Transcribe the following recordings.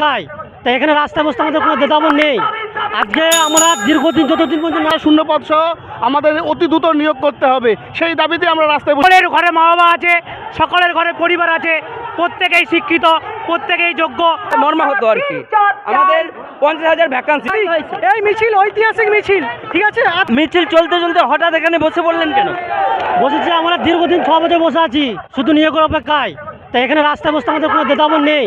খাই তাই এখানে রাস্তা বসতে আমাদের কোনো দেদাবন নেই। আজকে আমরা দীর্ঘদিন যতদিন পর্যন্ত না শূন্য পদ আমাদের অতি দ্রুত নিয়োগ করতে হবে। সেই দাবিতে আমরা রাস্তায় বসে সকলের ঘরে মা বাবা আছে সকলের ঘরে পরিবার আছে প্রত্যেকেই শিক্ষিত প্রত্যেকেই যোগ্য। মর্মাহত আর কি। আমাদের পঞ্চাশ হাজার ভ্যাকান্সি এই মিছিল ঐতিহাসিক মিছিল ঠিক আছে? মিছিল চলতে চলতে হঠাৎ এখানে বসে পড়লেন কেন? বসেছি আমরা দীর্ঘদিন ছ বছর বসে আছি শুধু নিয়োগের অপেক্ষায়। তাই এখানে রাস্তা বসতে আমাদের কোনো দেদাবন নেই।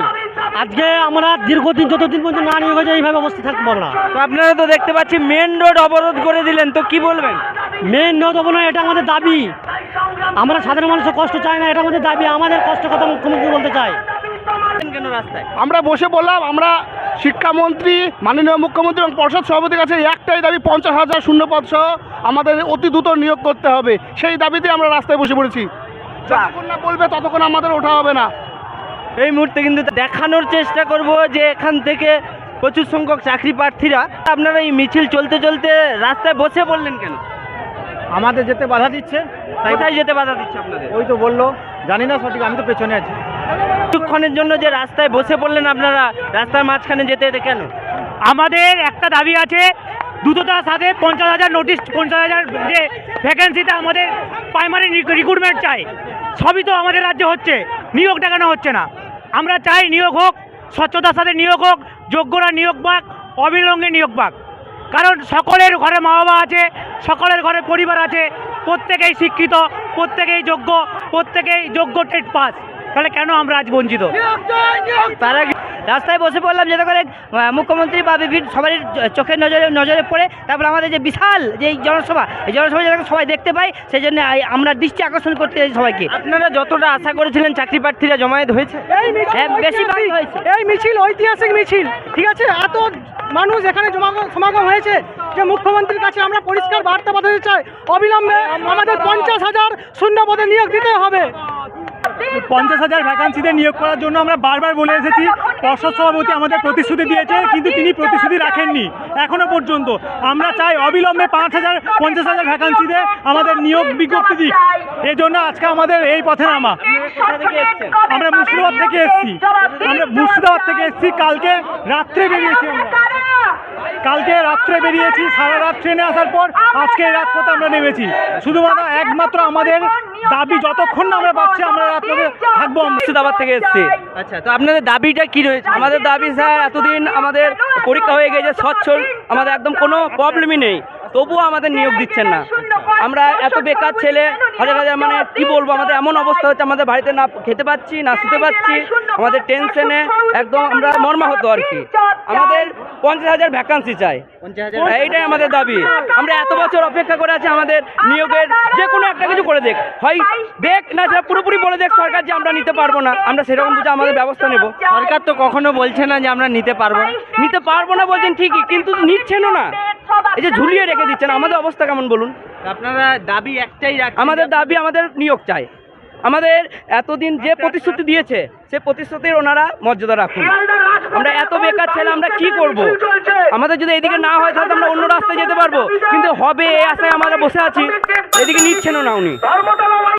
আজকে আমরা দীর্ঘদিন যতদিন পর্যন্ত না নিয়োগ হয়েছে এইভাবে বসতে থাকব আমরা তো আপনারা তো দেখতে পাচ্ছি মেন রোড অবরোধ করে দিলেন তো কি বলবেন? মেন রোড না এটা আমাদের দাবি। আমরা সাধারণ মানুষের কষ্ট চাই না এটা আমাদের দাবি। আমাদের কষ্ট কথা মুখ্যমন্ত্রী বলতে চাই কেন রাস্তায়? আমরা বসে বললাম আমরা শিক্ষামন্ত্রী মাননীয় মুখ্যমন্ত্রী এবং পর্ষদ সভাপতির কাছে একটাই দাবি পঞ্চাশ হাজার শূন্য পদ সহ আমাদের অতি দ্রুত নিয়োগ করতে হবে। সেই দাবিতে আমরা রাস্তায় বসে পড়েছি। যতক্ষণ না বলবে ততক্ষণ আমাদের ওঠা হবে না। এই মুহূর্তে কিন্তু দেখানোর চেষ্টা করব যে এখান থেকে প্রচুর সংখ্যক চাকরি প্রার্থীরা আপনারা এই মিছিল চলতে চলতে রাস্তায় বসে পড়লেন কেন? আমাদের যেতে বাধা দিচ্ছে কোথায় যেতে বাধা দিচ্ছে আপনাদের? ওই তো বলল জানি না সঠিক আমি তো পেছনে আছি। কিছুক্ষণের জন্য যে রাস্তায় বসে পড়লেন আপনারা রাস্তার মাঝখানে যেতে যেতে কেন? আমাদের একটা দাবি আছে দ্রুততার সাথে পঞ্চাশ হাজার নোটিশ পঞ্চাশ হাজার যে ভ্যাকেন্সিতে আমাদের প্রাইমারি রিক্রুটমেন্ট চাই সবই তো আমাদের রাজ্যে হচ্ছে। নিয়োগটা কেন হচ্ছে না। আমরা চাই নিয়োগ হোক, স্বচ্ছতার সাথে নিয়োগ হোক, যোগ্যরা নিয়োগ পাক, অবিলম্বে নিয়োগ পাক। কারণ সকলের ঘরে মা বাবা আছে, সকলের ঘরে পরিবার আছে, প্রত্যেকেই শিক্ষিত, প্রত্যেকেই যোগ্য প্রত্যেকেই যোগ্য টেট পাস। তাহলে কেন আমরা আজ বঞ্চিত? তারা রাস্তায় বসে পড়লাম যাতে করে মুখ্যমন্ত্রী বা বিভিন্ন সবারই চ- চোখের নজরে নজরে পড়ে তারপর আমাদের যে বিশাল যে এই জনসভা এই জনসভা যাতে সবাই দেখতে পায় সেই জন্য আমরা দৃষ্টি আকর্ষণ করতে চাই সবাইকে। আপনারা যতটা আশা করেছিলেন চাকরি প্রার্থীরা জমায়েত হয়েছে? হ্যাঁ, হয়েছে। এই মিছিল ঐতিহাসিক মিছিল ঠিক আছে? এত মানুষ এখানে জমাগম সমাগম হয়েছে যে মুখ্যমন্ত্রীর কাছে আমরা পরিষ্কার বার্তা পাঠাতে চাই। অবিলম্বে আমাদের পঞ্চাশ হাজার শূন্য পদে নিয়োগ দিতে হবে। পঞ্চাশ হাজার ভ্যাকান্সিতে নিয়োগ করার জন্য আমরা বারবার বলে এসেছি, পর্ষদ সভাপতি আমাদের প্রতিশ্রুতি দিয়েছে, কিন্তু তিনি প্রতিশ্রুতি রাখেননি এখনও পর্যন্ত। আমরা চাই অবিলম্বে পাঁচ হাজার, পঞ্চাশ হাজার ভ্যাকান্সিতে আমাদের নিয়োগ বিজ্ঞপ্তি দিক। এই জন্য আজকে আমাদের এই পথে নামা? আমরা মুর্শিদাবাদ থেকে এসেছি। আমরা মুর্শিদাবাদ থেকে এসেছি, কালকে রাত্রে বেরিয়েছি আমরা। কালকে রাত্রে বেরিয়েছি সারা রাত ট্রেনে আসার পর আজকে এই রাজপথে আমরা নেমেছি। শুধুমাত্র একমাত্র আমাদের দাবি যতক্ষণ না আমরা পাচ্ছি আমরা রাজপথে থাকব মুর্শিদাবাদ থেকে এসেছি। আচ্ছা তো আপনাদের দাবিটা কি রয়েছে? আমাদের দাবি স্যার এতদিন আমাদের পরীক্ষা হয়ে গেছে সচ্ছল আমাদের একদম কোনো প্রবলেমই নেই। তবুও আমাদের নিয়োগ দিচ্ছেন না। আমরা এত বেকার ছেলে হাজার হাজার মানে কি বলব আমাদের এমন অবস্থা হচ্ছে আমাদের বাড়িতে না খেতে পাচ্ছি না শুতে পাচ্ছি আমাদের টেনশনে একদম আমরা মর্মাহত আর কি। আমাদের পঞ্চাশ হাজার ভ্যাকান্সি চাই। এইটাই আমাদের দাবি। আমরা এত বছর অপেক্ষা করে আছি আমাদের নিয়োগের যে কোনো একটা কিছু করে দেখ। হয় দেখ না সেটা পুরোপুরি বলে দেখ সরকার যে আমরা নিতে পারব না। আমরা সেরকম বুঝে আমাদের ব্যবস্থা নেব। সরকার তো কখনো বলছে না যে আমরা নিতে পারব না। নিতে পারব না বলছেন ঠিকই কিন্তু নিচ্ছেনও না। এই যে ঝুলিয়ে রেখে দিচ্ছেন আমাদের অবস্থা কেমন বলুন? আপনারা দাবি একটাই আমাদের দাবি আমাদের নিয়োগ চাই। আমাদের এতদিন যে প্রতিশ্রুতি দিয়েছে সে প্রতিশ্রুতির ওনারা মর্যাদা রাখুন। আমরা এত বেকার ছেলে, আমরা কি করব? আমাদের যদি এদিকে না হয়, তাহলে আমরা অন্য রাস্তায় যেতে পারব। কিন্তু হবে এই আশায় আমরা বসে আছি। এদিকে নিচ্ছেন না উনি।